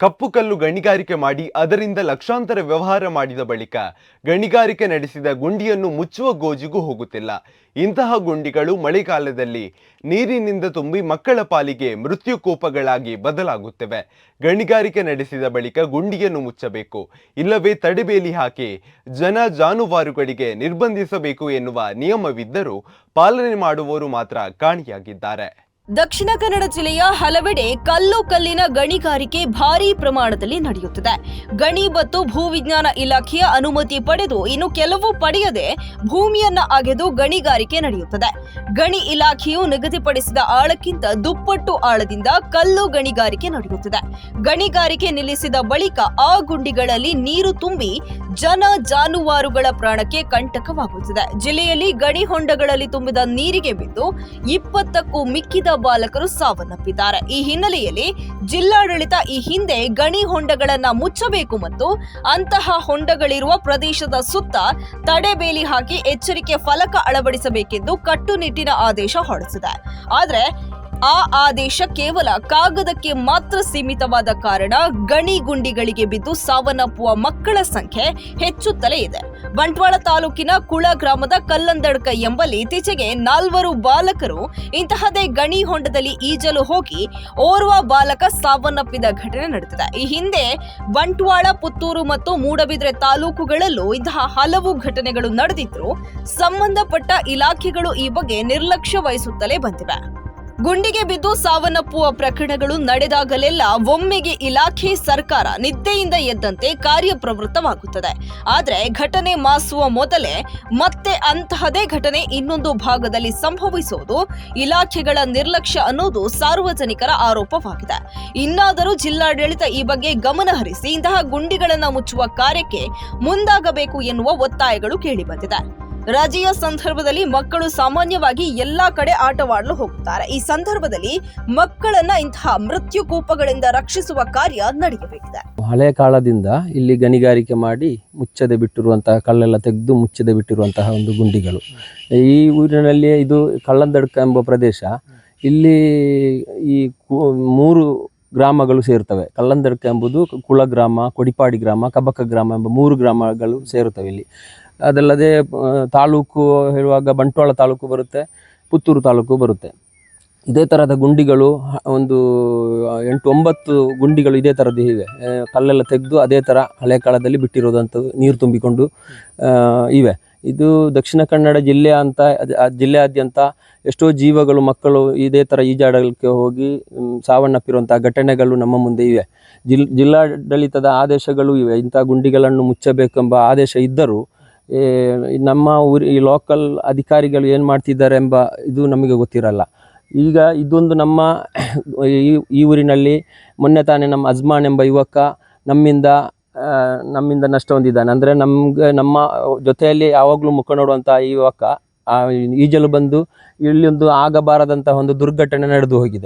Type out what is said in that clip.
ಕಪ್ಪು ಕಲ್ಲು ಗಣಿಗಾರಿಕೆ ಮಾಡಿ ಅದರಿಂದ ಲಕ್ಷಾಂತರ ವ್ಯವಹಾರ ಮಾಡಿದ ಬಳಿಕ ಗಣಿಗಾರಿಕೆ ನಡೆಸಿದ ಗುಂಡಿಯನ್ನು ಮುಚ್ಚುವ ಗೋಜಿಗೂ ಹೋಗುತ್ತಿಲ್ಲ. ಇಂತಹ ಗುಂಡಿಗಳು ಮಳೆಗಾಲದಲ್ಲಿ ನೀರಿನಿಂದ ತುಂಬಿ ಮಕ್ಕಳ ಪಾಲಿಗೆ ಮೃತ್ಯುಕೋಪಗಳಾಗಿ ಬದಲಾಗುತ್ತವೆ. ಗಣಿಗಾರಿಕೆ ನಡೆಸಿದ ಬಳಿಕ ಗುಂಡಿಯನ್ನು ಮುಚ್ಚಬೇಕು, ಇಲ್ಲವೇ ತಡೆಬೇಲಿ ಹಾಕಿ ಜನ ಜಾನುವಾರುಗಳಿಗೆ ನಿರ್ಬಂಧಿಸಬೇಕು ಎನ್ನುವ ನಿಯಮವಿದ್ದರೂ ಪಾಲನೆ ಮಾಡುವವರು ಮಾತ್ರ ಕಾಣಿಯಾಗಿದ್ದಾರೆ. ದಕ್ಷಿಣ ಕನ್ನಡ ಜಿಲ್ಲೆಯ ಹಲವೆಡೆ ಕಲ್ಲು ಕಲ್ಲಿನ ಗಣಿಗಾರಿಕೆ ಭಾರೀ ಪ್ರಮಾಣದಲ್ಲಿ ನಡೆಯುತ್ತಿದೆ. ಗಣಿ ಮತ್ತು ಭೂವಿಜ್ಞಾನ ಇಲಾಖೆಯ ಅನುಮತಿ ಪಡೆದು ಇನ್ನು ಕೆಲವು ಪಡೆಯದೆ ಭೂಮಿಯನ್ನ ಅಗೆದು ಗಣಿಗಾರಿಕೆ ನಡೆಯುತ್ತದೆ. ಗಣಿ ಇಲಾಖೆಯು ನಿಗದಿಪಡಿಸಿದ ಆಳಕ್ಕಿಂತ ದುಪ್ಪಟ್ಟು ಆಳದಿಂದ ಕಲ್ಲು ಗಣಿಗಾರಿಕೆ ನಡೆಯುತ್ತಿದೆ. ಗಣಿಗಾರಿಕೆ ನಿಲ್ಲಿಸಿದ ಬಳಿಕ ಆ ಗುಂಡಿಗಳಲ್ಲಿ ನೀರು ತುಂಬಿ ಜನ ಜಾನುವಾರುಗಳ ಪ್ರಾಣಕ್ಕೆ ಕಂಟಕವಾಗುತ್ತಿದೆ. ಜಿಲ್ಲೆಯಲ್ಲಿ ಗಣಿ ಹೊಂಡಗಳಲ್ಲಿ ತುಂಬಿದ ನೀರಿಗೆ ಬಿದ್ದು ಇಪ್ಪತ್ತಕ್ಕೂ ಮಿಕ್ಕಿದ ಬಾಲಕರು ಸಾವನ್ನಪ್ಪಿದ್ದಾರೆ. ಈ ಹಿನ್ನೆಲೆಯಲ್ಲಿ ಜಿಲ್ಲಾಡಳಿತ ಈ ಹಿಂದೆ ಗಣಿ ಹೊಂಡಗಳನ್ನ ಮುಚ್ಚಬೇಕು ಮತ್ತು ಅಂತಹ ಹೊಂಡಗಳಿರುವ ಪ್ರದೇಶದ ಸುತ್ತ ತಡೆಬೇಲಿ ಹಾಕಿ ಎಚ್ಚರಿಕೆ ಫಲಕ ಅಳವಡಿಸಬೇಕೆಂದು ಕಟ್ಟುನಿಟ್ಟಿನ ಆದೇಶ ಹೊರಡಿಸಿದೆ. ಆದರೆ ಆ ಆದೇಶ ಕೇವಲ ಕಾಗದಕ್ಕೆ ಮಾತ್ರ ಸೀಮಿತವಾದ ಕಾರಣ ಗಣಿ ಗುಂಡಿಗಳಿಗೆ ಬಿದ್ದು ಸಾವನ್ನಪ್ಪುವ ಮಕ್ಕಳ ಸಂಖ್ಯೆ ಹೆಚ್ಚುತ್ತಲೇ ಇದೆ. ಬಂಟ್ವಾಳ ತಾಲೂಕಿನ ಕುಳ ಗ್ರಾಮದ ಕಲ್ಲಂದಡ್ಕ ಎಂಬಲ್ಲಿ ಇತ್ತೀಚೆಗೆ ನಾಲ್ವರು ಬಾಲಕರು ಇಂತಹದೇ ಗಣಿ ಹೊಂಡದಲ್ಲಿ ಈಜಲು ಹೋಗಿ ಓರ್ವ ಬಾಲಕ ಸಾವನ್ನಪ್ಪಿದ ಘಟನೆ ನಡೆದಿದೆ. ಈ ಹಿಂದೆ ಬಂಟ್ವಾಳ, ಪುತ್ತೂರು ಮತ್ತು ಮೂಡಬಿದ್ರೆ ತಾಲೂಕುಗಳಲ್ಲೂ ಇಂತಹ ಹಲವು ಘಟನೆಗಳು ನಡೆದಿದ್ರು ಸಂಬಂಧಪಟ್ಟ ಇಲಾಖೆಗಳು ಈ ಬಗ್ಗೆ ನಿರ್ಲಕ್ಷ್ಯ ವಹಿಸುತ್ತಲೇ ಬಂದಿವೆ. ಗುಂಡಿಗೆ ಬಿದ್ದು ಸಾವನ್ನಪ್ಪುವ ಪ್ರಕರಣಗಳು ನಡೆದಾಗಲೆಲ್ಲ ಒಮ್ಮೆಗೆ ಇಲಾಖೆ ಸರ್ಕಾರ ನಿದ್ದೆಯಿಂದ ಎದ್ದಂತೆ ಕಾರ್ಯಪ್ರವೃತ್ತವಾಗುತ್ತದೆ. ಆದರೆ ಘಟನೆ ಮಾಸುವ ಮೊದಲೇ ಮತ್ತೆ ಅಂತಹದೇ ಘಟನೆ ಇನ್ನೊಂದು ಭಾಗದಲ್ಲಿ ಸಂಭವಿಸುವುದು ಇಲಾಖೆಗಳ ನಿರ್ಲಕ್ಷ್ಯ ಅನ್ನೋದು ಸಾರ್ವಜನಿಕರ ಆರೋಪವಾಗಿದೆ. ಇನ್ನಾದರೂ ಜಿಲ್ಲಾಡಳಿತ ಈ ಬಗ್ಗೆ ಗಮನ ಹರಿಸಿ ಇಂತಹ ಗುಂಡಿಗಳನ್ನು ಮುಚ್ಚುವ ಕಾರ್ಯಕ್ಕೆ ಮುಂದಾಗಬೇಕು ಎನ್ನುವ ಒತ್ತಾಯಗಳು ಕೇಳಿಬಂದಿದೆ ರಜೆಯ ಸಂದರ್ಭದಲ್ಲಿ ಮಕ್ಕಳು ಸಾಮಾನ್ಯವಾಗಿ ಎಲ್ಲಾ ಕಡೆ ಆಟವಾಡಲು ಹೋಗುತ್ತಾರೆ. ಈ ಸಂದರ್ಭದಲ್ಲಿ ಮಕ್ಕಳನ್ನ ಇಂತಹ ಮೃತ್ಯು ಕೋಪಗಳಿಂದ ರಕ್ಷಿಸುವ ಕಾರ್ಯ ನಡೆಯಬೇಕಿದೆ. ಹಳೆ ಕಾಲದಿಂದ ಇಲ್ಲಿ ಗಣಿಗಾರಿಕೆ ಮಾಡಿ ಮುಚ್ಚದೆ ಬಿಟ್ಟಿರುವಂತಹ, ಕಲ್ಲೆಲ್ಲ ತೆಗೆದು ಮುಚ್ಚದೆ ಬಿಟ್ಟಿರುವಂತಹ ಒಂದು ಗುಂಡಿಗಳು. ಈ ಊರಿನಲ್ಲಿ ಇದು ಕಳ್ಳಂದಡ್ಕ ಎಂಬ ಪ್ರದೇಶ. ಇಲ್ಲಿ ಈ ಮೂರು ಗ್ರಾಮಗಳು ಸೇರುತ್ತವೆ ಕಲ್ಲಂದಡ್ಕ ಎಂಬುದು ಕುಳ ಗ್ರಾಮ ಕೊಡಿಪಾಡಿ ಗ್ರಾಮ, ಕಬಕ ಗ್ರಾಮ ಎಂಬ ಮೂರು ಗ್ರಾಮಗಳು ಸೇರುತ್ತವೆ ಇಲ್ಲಿ. ಅದಲ್ಲದೆ ತಾಲೂಕು ಹೇಳುವಾಗ ಬಂಟ್ವಾಳ ತಾಲೂಕು ಬರುತ್ತೆ, ಪುತ್ತೂರು ತಾಲೂಕು ಬರುತ್ತೆ. ಇದೇ ಥರದ ಗುಂಡಿಗಳು, ಒಂದು ಎಂಟು ಒಂಬತ್ತು ಗುಂಡಿಗಳು ಇದೇ ಥರದ್ದು ಇವೆ. ಕಲ್ಲೆಲ್ಲ ತೆಗೆದು ಅದೇ ಥರ ಹಳೆ ಕಾಲದಲ್ಲಿ ಬಿಟ್ಟಿರೋದಂಥದ್ದು ನೀರು ತುಂಬಿಕೊಂಡು ಇವೆ. ಇದು ದಕ್ಷಿಣ ಕನ್ನಡ ಜಿಲ್ಲೆ ಅಂತ ಜಿಲ್ಲೆಯಾದ್ಯಂತ ಎಷ್ಟೋ ಜೀವಗಳು, ಮಕ್ಕಳು ಇದೇ ಥರ ಈಜಾಡಲಿಕ್ಕೆ ಹೋಗಿ ಸಾವನ್ನಪ್ಪಿರುವಂಥ ಘಟನೆಗಳು ನಮ್ಮ ಮುಂದೆ ಇವೆ. ಜಿಲ್, ಜಿಲ್ಲಾಡಳಿತದ ಆದೇಶಗಳು ಇವೆ. ಇಂಥ ಗುಂಡಿಗಳನ್ನು ಮುಚ್ಚಬೇಕೆಂಬ ಆದೇಶ ಇದ್ದರೂ ನಮ್ಮ ಊರಿ, ಈ ಲೋಕಲ್ ಅಧಿಕಾರಿಗಳು ಏನು ಮಾಡ್ತಿದ್ದಾರೆ ಎಂಬ ಇದು ನಮಗೆ ಗೊತ್ತಿರಲ್ಲ. ಈಗ ಇದೊಂದು ನಮ್ಮ ಈ ಊರಿನಲ್ಲಿ ಮೊನ್ನೆ ತಾನೇ ನಮ್ಮ ಅಜ್ಮಾನ್ ಎಂಬ ಯುವಕ ನಮ್ಮಿಂದ ನಮ್ಮಿಂದ ನಷ್ಟ ಹೊಂದಿದ್ದಾನೆ. ಅಂದರೆ ನಮಗೆ, ನಮ್ಮ ಜೊತೆಯಲ್ಲಿ ಯಾವಾಗಲೂ ಮುಖ ನೋಡುವಂಥ ಈ ಯುವಕ ಈಜಲು ಬಂದು ಇಲ್ಲಿ ಒಂದು ಆಗಬಾರದಂತಹ ಒಂದು ದುರ್ಘಟನೆ ನಡೆದು ಹೋಗಿದೆ.